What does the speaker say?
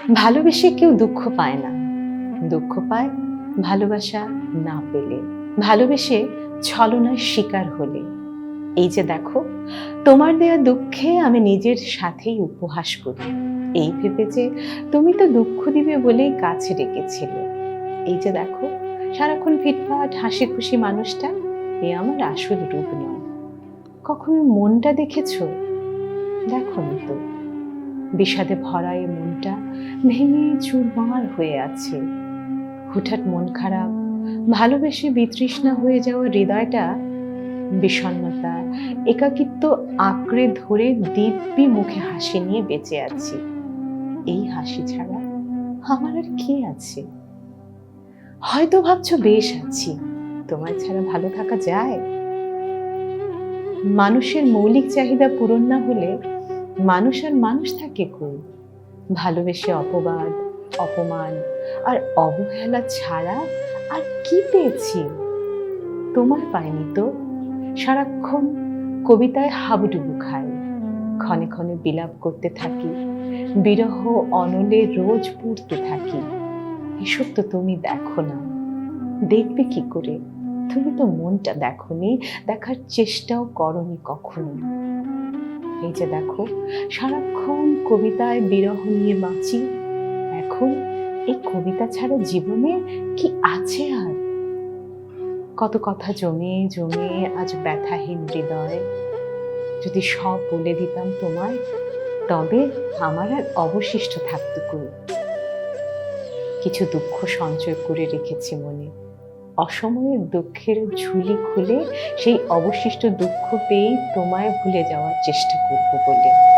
ভালোবেসে কেউ দুঃখ পায় না। দুঃখ পায় ভালোবাসা না পেলে। ভালোবেসে ছলনার শিকার হলে। এই যে দেখো, তোমার দেয়া দুঃখে আমি নিজের সাথেই উপহাস করি। এই ভেবে যে তুমি তো দুঃখ দিবে বলেই কাছে রেখেছিলে এই যে দেখো, সারাক্ষণ ফিটফাট হাসি খুশি মানুষটা এ আমার আসল রূপ নয়। কখনো মনটা দেখেছ? দেখো তো। বিষাদে ভরা এই মনটা ভেঙে চুরমার হয়ে আছে। হুঠাৎ মন খারাপ, ভালোবেসে বিতৃষ্ণা হয়ে যাওয়া হৃদয়টা, বিষণ্ণতা, একাকিত্ব আঁকড়ে ধরে দিব্যি মুখে হাসি নিয়ে বেঁচে আছি। এই হাসি ছাড়া আমার আর কি আছে? হয়তো ভাবছ বেশ আছি, তোমার ছাড়া ভালো থাকা যায়। মানুষের মৌলিক চাহিদা পূরণ না হলে মানুষ আর মানুষ থাকে কই? ভালোবেসে অপবাদ, অপমান আর অবহেলা ছাড়া আর কি পেয়েছি? তোমার পাইনি তো? সারাক্ষণ কবিতায় হাবুডুবু খাই। ক্ষণে ক্ষণে বিলাপ করতে থাকি। বিরহ অনলে রোজ পড়তে থাকি। এসব তো তুমি দেখো না। দেখবে কি করে? তুমি তো মনটা দেখনি। দেখার চেষ্টাও করনি কখনো। এই যে দেখো, সারাক্ষণ কবিতায় বিরহ নিয়ে বাঁচি। এখন এই কবিতা ছাড়া জীবনে কি আছে আর? কত কথা জমে জমে আজ ব্যথাহীন হৃদয়। যদি সব বলে দিতাম তোমায়, তবে আমার আর অবশিষ্ট থাকতো কই? কিছু দুঃখ সঞ্চয় করে রেখেছি মনে। অসময়ের দুঃখের ঝুলি খুলে সেই অবশিষ্ট দুঃখ পেয়েই তোমায় ভুলে যাওয়ার চেষ্টা করব বলে।